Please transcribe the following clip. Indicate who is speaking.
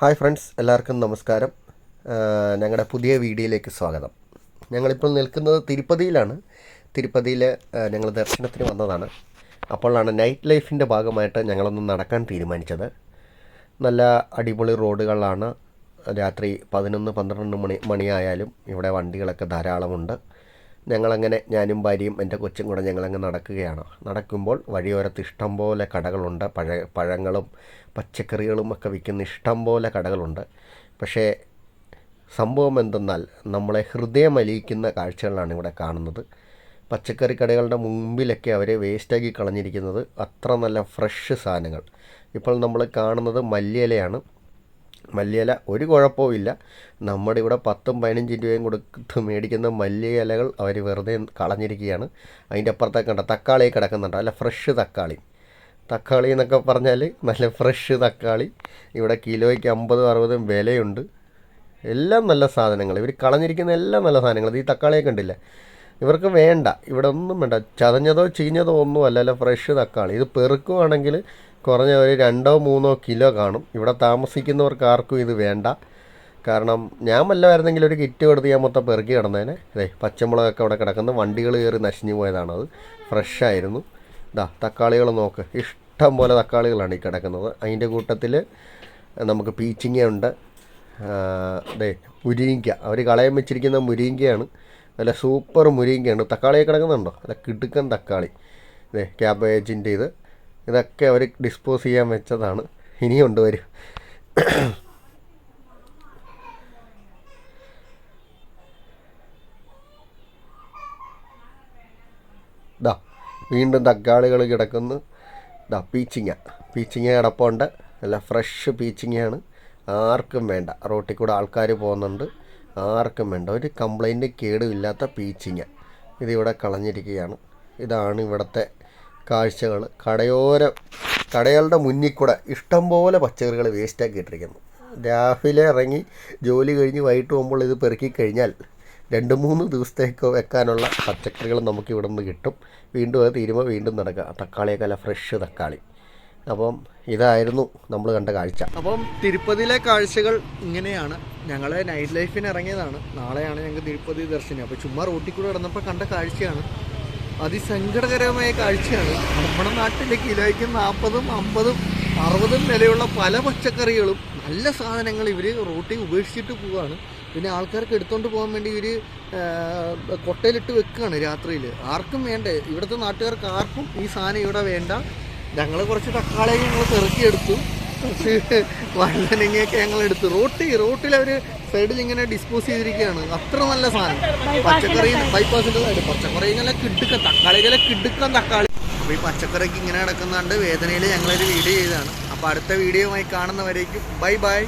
Speaker 1: Hi friends എല്ലാവർക്കും നമസ്കാരം. ഞങ്ങളുടെ പുതിയ വീഡിയോയിലേക്ക് സ്വാഗതം. ഞങ്ങളിപ്പോൾ നിൽക്കുന്നത് തിരുപ്പതിയിലാണ്. തിരുപ്പതിയിൽ ഞങ്ങൾ ദർശനത്തിന് വന്നതാണ്. അപ്പോഴാണ് നൈറ്റ് ലൈഫിന്റെ ഭാഗമായിട്ട് ഞങ്ങളൊന്ന് നടക്കാൻ തീരുമാനിച്ചത്. നല്ല അടിപൊളി റോഡുകളാണ്. രാത്രി പതിനൊന്ന് പന്ത്രണ്ട് മണി മണിയായാലും ഇവിടെ വണ്ടികളൊക്കെ ധാരാളമുണ്ട്. ഞങ്ങളങ്ങനെ ഞാനും ഭാര്യയും എന്റെ കൊച്ചും കൂടെ ഞങ്ങളങ്ങ് നടക്കുകയാണ്. നടക്കുമ്പോൾ വഴിയോരത്ത് ഇഷ്ടംപോലെ കടകളുണ്ട്. പഴ പഴങ്ങളും പച്ചക്കറികളും ഒക്കെ വിൽക്കുന്ന ഇഷ്ടംപോലെ കടകളുണ്ട്. പക്ഷേ സംഭവം എന്തെന്നാൽ നമ്മളെ ഹൃദയമലിയിക്കുന്ന കാഴ്ചകളാണ് ഇവിടെ കാണുന്നത്. പച്ചക്കറി കടകളുടെ മുമ്പിലൊക്കെ അവർ വേസ്റ്റാക്കി കളഞ്ഞിരിക്കുന്നത് അത്ര നല്ല ഫ്രഷ് സാധനങ്ങൾ. ഇപ്പോൾ നമ്മൾ കാണുന്നത് മല്ലിയിലയാണ്. മല്ലിയില ഒരു കുഴപ്പവുമില്ല നമ്മുടെ ഇവിടെ പത്തും പതിനഞ്ചും രൂപയും കൊടുത്ത് മേടിക്കുന്ന മല്ലിയിലകൾ അവർ വെറുതെ കളഞ്ഞിരിക്കുകയാണ്. അതിന്റെ അപ്പുറത്തേക്ക് കണ്ട? തക്കാളി കിടക്കുന്നുണ്ട്. അല്ല ഫ്രഷ് തക്കാളി. തക്കാളി എന്നൊക്കെ പറഞ്ഞാൽ നല്ല ഫ്രഷ് തക്കാളി. ഇവിടെ കിലോയ്ക്ക് അമ്പതും അറുപതും വിലയുണ്ട്. എല്ലാം നല്ല സാധനങ്ങൾ ഇവർ കളഞ്ഞിരിക്കുന്ന എല്ലാം നല്ല സാധനങ്ങൾ ഈ തക്കാളിയൊക്കെ ഉണ്ടില്ല? ഇവർക്ക് വേണ്ട. ഇവിടെ ഒന്നും വേണ്ട. ചതഞ്ഞതോ ചീഞ്ഞതോ ഒന്നും അല്ല അല്ല ഫ്രഷ് തക്കാളി. ഇത് പെറുക്കുവാണെങ്കിൽ കുറഞ്ഞ ഒരു രണ്ടോ മൂന്നോ കിലോ കാണും. ഇവിടെ താമസിക്കുന്നവർക്ക് ആർക്കും ഇത് വേണ്ട. കാരണം ഞാൻ വല്ലമായിരുന്നെങ്കിൽ ഒരു കിറ്റ് കൊടുത്ത് ഞാൻ മൊത്തം പെറുക്കി കിടന്നേനെ. അതെ പച്ചമുളകൊക്കെ അവിടെ കിടക്കുന്ന. വണ്ടികൾ കയറി നശിഞ്ഞു പോയതാണത് ഫ്രഷായിരുന്നു ഇതാ തക്കാളികൾ നോക്ക്. ഇഷ്ടം പോലെ തക്കാളികളാണ് ഈ കിടക്കുന്നത്. അതിന്റെ കൂട്ടത്തിൽ നമുക്ക് പീച്ചിങ്ങ ഉണ്ട്. അതെ മുരിങ്ങ അവർ കളയാൻ വെച്ചിരിക്കുന്ന മുരിങ്ങയാണ് നല്ല സൂപ്പർ മുരിങ്ങയാണ് തക്കാളിയൊക്കെ കിടക്കുന്നുണ്ടോ? നല്ല കിടുക്കൻ തക്കാളി. അതെ ക്യാബേജിന്റെ ഇത്. ഇതൊക്കെ അവർ ഡിസ്പോസ് ചെയ്യാൻ വെച്ചതാണ്. ഇനിയും കൊണ്ടുവരും ദാ വീണ്ടും തക്കാളികൾ കിടക്കുന്നു. ദാ പീച്ചിങ്ങ. പീച്ചിങ്ങ കിടപ്പുണ്ട്. നല്ല ഫ്രഷ് പീച്ചിങ്ങയാണ്. ആർക്കും വേണ്ട. റോട്ടിൽ കൂടെ ആൾക്കാർ പോകുന്നുണ്ട്. ആർക്കും വേണ്ട. ഒരു കംപ്ലൈന്റ് കേടുമില്ലാത്ത പീച്ചിങ്ങ. ഇതിവിടെ കളഞ്ഞിരിക്കുകയാണ്. ഇതാണ് ഇവിടുത്തെ കാഴ്ചകൾ. കടയോര കടകളുടെ മുന്നിൽ കൂടെ ഇഷ്ടംപോലെ പച്ചക്കറികൾ വേസ്റ്റാക്കി ഇട്ടിരിക്കുന്നു. രാവിലെ ഇറങ്ങി ജോലി കഴിഞ്ഞ് വൈകിട്ട് പോകുമ്പോൾ ഇത് പെറുക്കി കഴിഞ്ഞാൽ രണ്ട് മൂന്ന് ദിവസത്തേക്ക് വെക്കാനുള്ള പച്ചക്കറികൾ നമുക്ക് ഇവിടെ നിന്ന് കിട്ടും. വീണ്ടും അത് തീരുമ്പോൾ വീണ്ടും നടക്കുക തക്കാളിയൊക്കെ അല്ല ഫ്രഷ് തക്കാളി. അപ്പം ഇതായിരുന്നു നമ്മൾ കണ്ട കാഴ്ച.
Speaker 2: അപ്പം തിരുപ്പതിയിലെ കാഴ്ചകൾ ഇങ്ങനെയാണ്. ഞങ്ങൾ നൈറ്റ് ലൈഫിന് ഇറങ്ങിയതാണ്. നാളെയാണ് ഞങ്ങൾക്ക് തിരുപ്പതി ദർശനം. അപ്പോൾ ചുമ്മാ റോട്ടിൽ കൂടെ കിടന്നപ്പോൾ കണ്ട കാഴ്ചയാണ്. അതിസങ്കടകരമായ കാഴ്ചയാണ്. നമ്മുടെ നാട്ടിലെ കിലോയ്ക്ക് നാൽപ്പതും അമ്പതും അറുപതും വിലയുള്ള പല പച്ചക്കറികളും നല്ല സാധനങ്ങൾ ഇവർ റോട്ടിൽ ഉപേക്ഷിച്ചിട്ട് പോവുകയാണ് പിന്നെ ആൾക്കാർക്ക് എടുത്തുകൊണ്ട് പോകാൻ വേണ്ടി ഇവർ കൊട്ടയിലിട്ട് വെക്കുകയാണ് രാത്രിയിൽ ആർക്കും വേണ്ടേ? ഇവിടുത്തെ നാട്ടുകാർക്ക് ആർക്കും ഈ സാധനം ഇവിടെ വേണ്ട. ഞങ്ങൾ കുറച്ച് തക്കാളി ഞങ്ങൾ പെറുക്കിയെടുത്തു. കുറച്ച് വഴുതനങ്ങയൊക്കെ ഞങ്ങൾ എടുത്തു റോട്ടി റോട്ടിൽ അവർ സൈഡിൽ ഇങ്ങനെ ഡിസ്പോസ് ചെയ്തിരിക്കുകയാണ്. അത്ര നല്ല സാധനം. പച്ചക്കറി ബൈപ്പാസിന്റെ സൈഡ് പച്ചക്കറി നല്ല കിടുക്ക തക്കാളികളെ കിടുക്കാൻ തക്കാളി. അപ്പോൾ ഈ പച്ചക്കറിക്ക് ഇങ്ങനെ കിടക്കുന്നുണ്ട് വേദനയിൽ ഞങ്ങളൊരു വീഡിയോ ചെയ്തതാണ്. അപ്പോൾ അടുത്ത വീഡിയോയുമായി കാണുന്നവരേക്കും. Bye bye